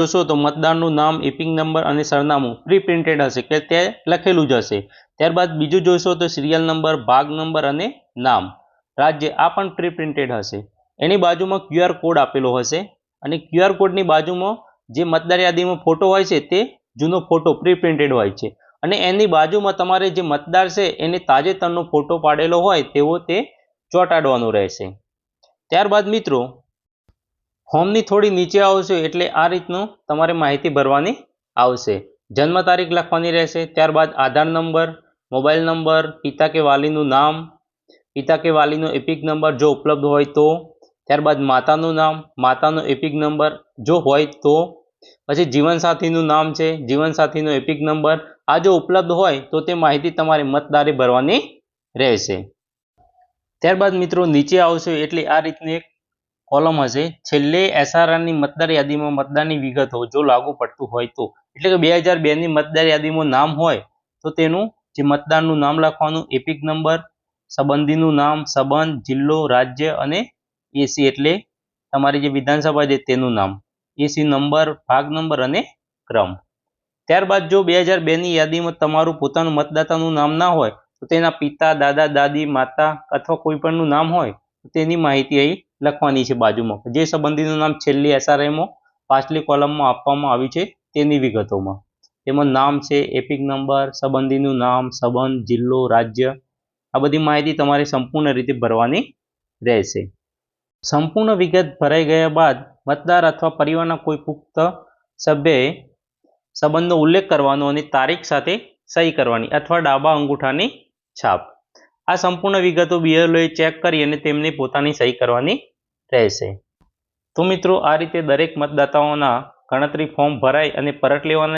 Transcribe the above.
જોશો તો મતદારનું નામ ઇપિંગ નંબર અને સરનામું પ્રી પ્રિન્ટેડ હશે કે તે લખેલું જ હશે. ત્યારબાદ બીજું જોશો તો સિરિયલ નંબર ભાગ નંબર અને નામ. રાજ્ય આ પણ પ્રી પ્રિન્ટેડ હશે. એની બાજુમાં ક્યુઆર કોડ આપેલો હશે અને ક્યુઆર કોડની બાજુમાં જે મતદાર યાદીમાં ફોટો હોય છે તે જૂનો ફોટો પ્રી પ્રિન્ટેડ હોય છે. અને એની બાજુમાં તમારે જે મતદાર છે એને તાજેતરનો ફોટો પાડેલો હોય તેવો તે ચોંટાડવાનો રહેશે. ત્યારબાદ મિત્રો ફોર્મની થોડી નીચે આવશે એટલે આ રીતનું તમારે માહિતી ભરવાની આવશે. જન્મ તારીખ લખવાની રહેશે, ત્યારબાદ આધાર નંબર, મોબાઈલ નંબર, પિતા કે વાલીનું નામ, પિતા કે વાલીનો એપિક નંબર જો ઉપલબ્ધ હોય તો, ત્યારબાદ માતાનું નામ, માતાનો એપિક નંબર જો હોય તો, પછી જીવનસાથીનું નામ છે, જીવનસાથીનો એપિક નંબર, આ જો ઉપલબ્ધ હોય તો તે માહિતી તમારે મતદારે ભરવાની રહેશે. ત્યારબાદ મિત્રો નીચે આવશે એટલે આ રીતની એક કોલમ હશે. છેલ્લે એસઆરઆરની મતદાર યાદીમાં મતદારની વિગતો જો લાગુ પડતું હોય તો. એટલે કે બે હજાર બેની મતદાર યાદીમાં નામ હોય, તો તેનું જે મતદારનું નામ લખવાનું, એપિક નંબર, સંબંધીનું નામ, સંબંધ, જિલ્લો, રાજ્ય અને એસી એટલે તમારી જે વિધાનસભા છે તેનું નામ. એસી નંબર, ભાગ નંબર અને ક્રમ. ત્યારબાદ જો બે હજાર બેની યાદીમાં તમારું પોતાનું મતદાતાનું નામ ના હોય, તો તેના પિતા, દાદા, દાદી, માતા અથવા કોઈ પણનું નામ હોય, તો તેની માહિતી અહીં લખવાની છે બાજુમાં. જે સંબંધીનું નામ છેલ્લી એસઆરઆઈમાં પાછલી કોલમમાં આપવામાં આવ્યું છે તેની વિગતોમાં. તેમાં નામ છે એપિક નંબર સંબંધીનું નામ, સંબંધ, જિલ્લો, રાજ્ય. આ બધી માહિતી તમારે સંપૂર્ણ રીતે ભરવાની રહેશે. સંપૂર્ણ વિગત ભરાઈ ગયા બાદ મતદાર અથવા પરિવારના કોઈ પુખ્ત સભ્યએ સંબંધનો ઉલ્લેખ કરવાનો અને તારીખ સાથે સહી કરવાની અથવા ડાબા અંગૂઠાની છાપ. આ સંપૂર્ણ વિગતો બીએલઓએ ચેક કરી અને તેમની પોતાની સહી કરવાની રહેશે. તો મિત્રો આ રીતે દરેક મતદાતાઓના ગણતરી ફોર્મ ભરાય અને પરત લેવાના